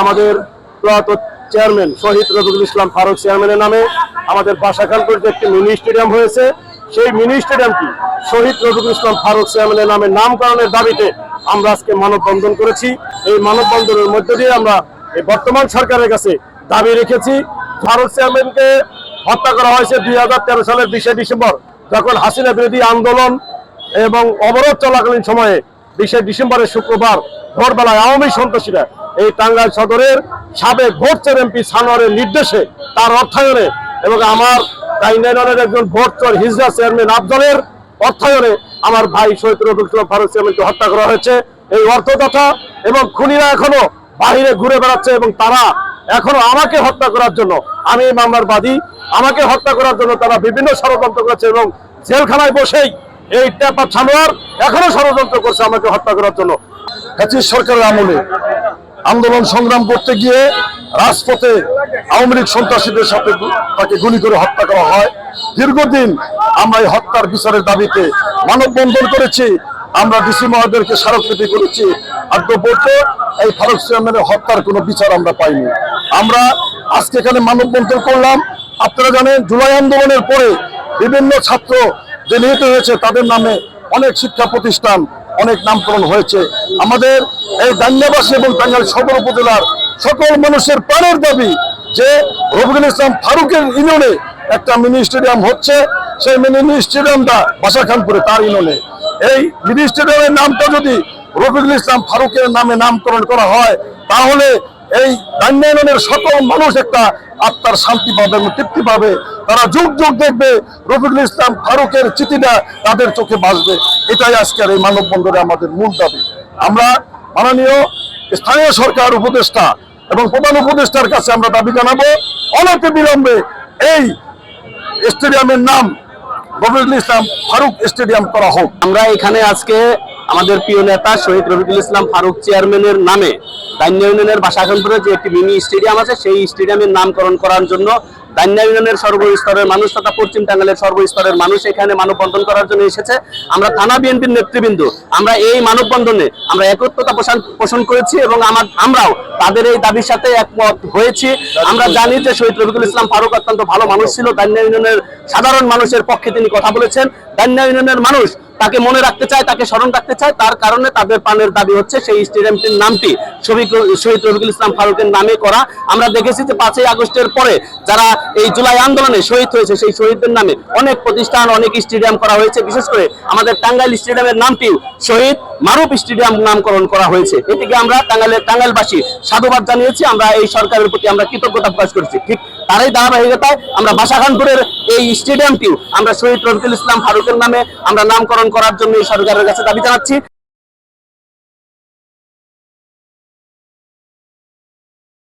আমাদের প্রয়াত চেয়ারম্যান শহীদ রবিউল ইসলাম ফারুক চেয়ারম্যানের নামে আমাদের বাসাখানপুর যে একটি মিনি স্টেডিয়াম হয়েছে, সেই মিনি স্টেডিয়ামটি শহীদ রবিউল ইসলাম ফারুক চেয়ারম্যানের নামে নামকরণের দাবিতে আমরা আজকে মানববন্ধন করেছি। এই মানববন্ধনের মধ্য দিয়ে আমরা এই বর্তমান সরকারের কাছে দাবি রেখেছি, ফারুক চেয়ারম্যানকে হত্যা করা হয়েছে দুই হাজার তেরো সালের বিশে ডিসেম্বর, যখন হাসিনা বিরোধী আন্দোলন এবং অবরোধ চলাকালীন সময়ে বিশে ডিসেম্বরের শুক্রবার ভোরবেলায় আওয়ামী সন্ত্রাসীরা এই টাঙ্গাইল সদরের সাবেক ভোটচর এমপি সানোয়ারের নির্দেশে তার অর্থায়নে এবং আমার টাইনাইনের একজন ভোটচর হিজরা চেয়ারম্যান আফজলের অর্থায়নে আমার ভাই শহীদ রবুল ফারুক চেয়ারম্যানকে হত্যা করা হয়েছে। এই অর্থদাতা এবং খুনিরা এখনও বাহিরে ঘুরে বেড়াচ্ছে এবং তারা এখনও আমাকে হত্যা করার জন্য, আমি এই মামলার বাদী, আমাকে হত্যা করার জন্য তারা বিভিন্ন ষড়যন্ত্র করেছে এবং জেলখানায় বসেই এই ট্যাপা ছানোয়ার এখনও ষড়যন্ত্র করছে আমাকে হত্যা করার জন্য। সরকারের আমলে আন্দোলন সংগ্রাম করতে গিয়ে রাজপথে আওয়ামী লীগ সন্ত্রাসীদের সাথে তাকে গুলি করে হত্যা করা হয়। দীর্ঘদিন আমরা এই হত্যার বিচারের দাবিতে মানববন্ধন করেছি। আমরা ডিসি মহোদয়কে স্মারকলিপি করেছি। আদ্য পর্যন্ত এই ফারুক চেয়ারম্যানের হত্যার কোনো বিচার আমরা পাইনি। আমরা আজকে এখানে মানববন্ধন করলাম। আপনারা জানেন, জুলাই আন্দোলনের পরে বিভিন্ন ছাত্র যে নিহত হয়েছে, তাদের নামে অনেক শিক্ষা প্রতিষ্ঠান অনেক নামকরণ হয়েছে। আমাদের এই দান্যাবাসী এবং টাঙ্গাইল সদর উপজেলার সকল মানুষের প্রাণের দাবি যে রবিউল ইসলাম ফারুকের ইউনিয়নে একটা মিনি স্টেডিয়াম হচ্ছে। সেই মিনি স্টেডিয়ামটা বাসাখানপুরে, তার ইউনিয়নে। এই মিনি স্টেডিয়ামের নামটা যদি রবিউল ইসলাম ফারুকের নামে নামকরণ করা হয়, তাহলে এই দান্যায়নের সকল মানুষ একটা আত্মার শান্তি পাবে, এবং তৃপ্তি পাবে। তারা যুগ যুগ দেখবে, রফিকুল ইসলাম ফারুকের চিঠিটা তাদের চোখে বাঁচবে। এটাই আজকের এই মানববন্ধনে আমাদের মূল দাবি। আমরা মাননীয় স্থানীয় সরকার উপদেষ্টা এবং প্রধান উপদেষ্টার কাছে আমরা দাবি জানাব, অনেকে বিলম্বে এই স্টেডিয়ামের নাম রফিকুল ইসলাম ফারুক স্টেডিয়াম করা হোক। আমরা এখানে আজকে আমাদের প্রিয় নেতা শহীদ রফিকুল ইসলাম ফারুক চেয়ারম্যানের নামে দান্য ইউনিয়নের বাসাখানপুরে যে একটি মিনি স্টেডিয়াম আছে, সেই স্টেডিয়ামের নামকরণ করার জন্য দান্যা সর্বস্তরের মানুষ তথা পশ্চিম টাঙ্গালের সর্বস্তরের মানুষ এখানে মানববন্ধন করার জন্য এসেছে। আমরা থানা বিএনপির নেতৃবৃন্দ। আমরা এই মানববন্ধনে আমরা একত্রতা পোষণ পোষণ করেছি এবং আমার আমরাও তাদের এই দাবির সাথে একমত হয়েছি। আমরা জানি যে শহীদ রফিকুল ইসলাম ফারুক অত্যন্ত ভালো মানুষ ছিল। দান্যা সাধারণ মানুষের পক্ষে তিনি কথা বলেছেন। দান্যা মানুষ তাকে মনে রাখতে চায়, তাকে স্মরণ রাখতে চায়, তার কারণে তাদের প্রাণের দাবি হচ্ছে সেই স্টেডিয়ামটির নামটি শহীদ রফিকুল ইসলাম ফারুকের নামে করা। আমরা দেখেছি যে পাঁচই আগস্টের পরে যারা এই জুলাই আন্দোলনে শহীদ হয়েছে, সেই শহীদদের নামে অনেক প্রতিষ্ঠান, অনেক স্টেডিয়াম করা হয়েছে। বিশেষ করে আমাদের টাঙ্গাইল স্টেডিয়ামের নামটিও শহীদ মারুপ স্টেডিয়াম নামকরণ করা হয়েছে। এটিকে আমরা টাঙ্গাইলের টাঙ্গাইলবাসী সাধুবাদ জানিয়েছি। আমরা এই সরকারের প্রতি আমরা কৃতজ্ঞতা প্রকাশ করেছি। ঠিক তারই ধারাবাহিকতায় আমরা বাসাখানপুরের এই স্টেডিয়ামটিও আমরা শহীদ রফিকুল ইসলাম ফারুকের নামে আমরা নামকরণ করার জন্য এই সরকারের কাছে দাবি জানাচ্ছি।